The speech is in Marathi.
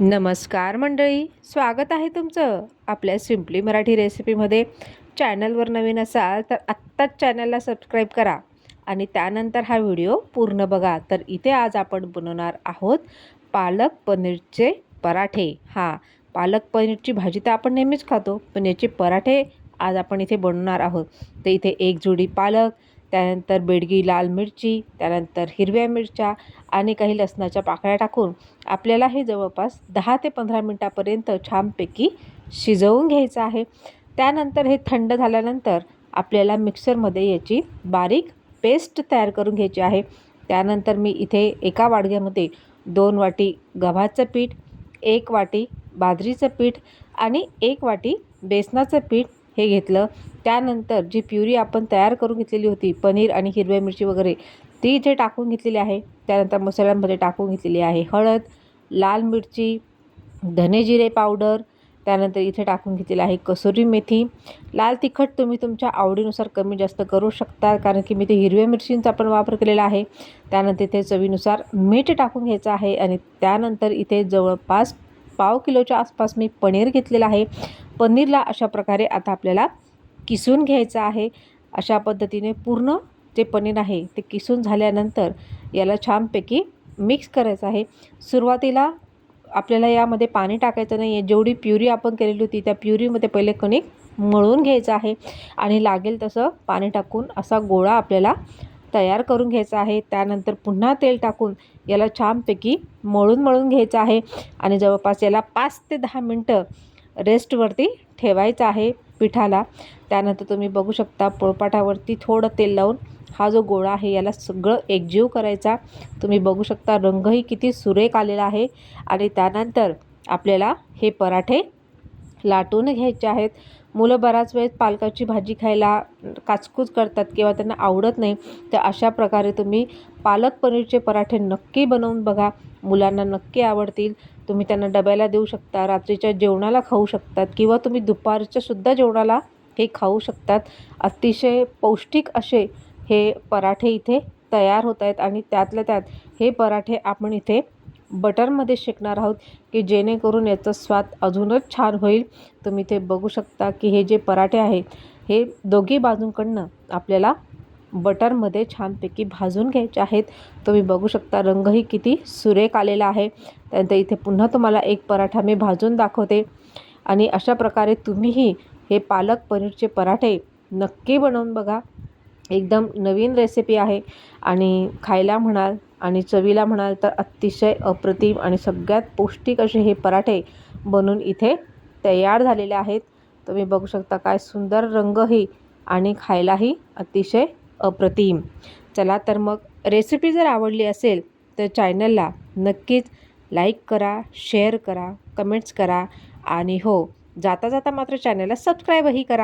नमस्कार मंडळी स्वागत आहे तुमचं आपल्या सिम्पली मराठी रेसिपीमध्ये चॅनलवर नवीन असाल तर आत्ताच चॅनलला सबस्क्राईब करा आणि त्यानंतर हा व्हिडिओ पूर्ण बघा. तर इथे आज आपण बनवणार आहोत पालक पनीरचे पराठे. हां पालक पनीरची भाजी तर आपण नेहमीच खातो पण याचे पराठे आज आपण इथे बनवणार आहोत. तर इथे एक जोडी पालक त्यानंतर बेडगी लाल मिरची त्यानंतर हिरव्या मिरच्या आणि काही लसणाच्या पाकळ्या टाकून आपल्याला हे जवळपास दहा ते पंधरा मिनटापर्यंत छानपैकी शिजवून घ्यायचं आहे. त्यानंतर हे थंड झाल्यानंतर आपल्याला मिक्सरमध्ये याची बारीक पेस्ट तयार करून घ्यायची आहे. त्यानंतर मी इथे एका वाडग्यामध्ये दोन वाटी गव्हाचं पीठ एक वाटी बाजरीचं पीठ आणि एक वाटी बेसनाचं पीठ हे घेतलं. त्यानंतर जी प्युरी आपण तयार करून घेतलेली होती पनीर आणि हिरव्या मिरची वगैरे ती इथे टाकून घेतलेली आहे. त्यानंतर मसाल्यांमध्ये टाकून घेतलेली आहे हळद लाल मिरची धने जिरे पावडर त्यानंतर इथे टाकून घेतलेलं आहे कसुरी मेथी. लाल तिखट तुम्ही तुमच्या आवडीनुसार कमी जास्त करू शकता कारण की मी ते हिरव्या मिरचींचा पण वापर केलेला आहे. त्यानंतर इथे चवीनुसार मीठ टाकून घ्यायचं आहे आणि त्यानंतर इथे जवळपास पाव किलोच्या आसपास मी पनीर घेतलेलं आहे. पनीरला अशा प्रकारे आता आपल्याला किसून घ्यायचं आहे अशा पद्धतीने पूर्ण जे पनीर आहे ते किसून झाल्यानंतर याला छानपैकी मिक्स करायचं आहे. सुरुवातीला आपल्याला यामध्ये पाणी टाकायचं नाही आहे जेवढी प्युरी आपण केलेली होती त्या प्युरीमध्ये पहिले कणिक मळून घ्यायचं आहे आणि लागेल तसं पाणी टाकून असा गोळा आपल्याला तयार करून घ्यायचा आहे. त्यानंतर पुन्हा तेल टाकून याला छानपैकी मळून मळून घ्यायचं आहे आणि जवळपास याला पाच ते दहा मिनटं रेस्टवरती ठेवायचं आहे. पिठाला. त्यानंतर तुम्ही बघू शकता पोळपाटावरती थोडं तेल लावून हा जो गोळा आहे याला सगळं एकजीव करायचा. तुम्ही बघू शकता रंगही किती सुरेख आलेला आहे आणि त्यानंतर आपल्याला हे पराठे लाटून घ्यायचे आहेत. मुलं बराच वेळेस पालकाची भाजी खायला काचकूच करतात किंवा त्यांना आवडत नाही तर अशा प्रकारे तुम्ही पालक पनीरचे पराठे नक्की बनवून बघा. मुलांना नक्की आवडतील. तुम्ही त्यांना डब्याला देऊ शकता रात्रीच्या जेवणाला खाऊ शकतात किंवा तुम्ही दुपारच्या सुद्धा जेवणाला हे खाऊ शकतात. अतिशय पौष्टिक असे हे पराठे इथे तयार होत आहेत आणि त्यातल्या त्यात हे पराठे आपण इथे बटरमध्ये शेकणार आहोत की जेणेकरून याचा स्वाद अजूनच छान होईल. तुम्ही ते बघू शकता की हे जे पराठे आहेत हे दोघी बाजूंकडनं आपल्याला बटरमध्ये छानपैकी भाजून घ्यायचे आहेत. तुम्ही बघू शकता रंगही किती सुरेख आलेला आहे. त्यानंतर इथे पुन्हा तुम्हाला एक पराठा मी भाजून दाखवते. आणि अशा प्रकारे तुम्हीही हे पालक पनीरचे पराठे नक्की बनवून बघा. एकदम नवीन रेसिपी आहे. आणि खायला म्हणाल आणि चवीला म्हणाल तर अतिशय अप्रतिम आणि सगळ्यात पौष्टिक असे हे पराठे बनून इथे तयार झालेले आहेत. तुम्ही बघू शकता काय सुंदर रंगही आणि खायलाही अतिशय अप्रतिम. चला तर मग रेसिपी जर आवडली असेल तर चॅनलला नक्कीच लाईक करा शेअर करा कमेंट्स करा आणि हो जाता जाता मात्र चॅनलला सबस्क्राईबही करा.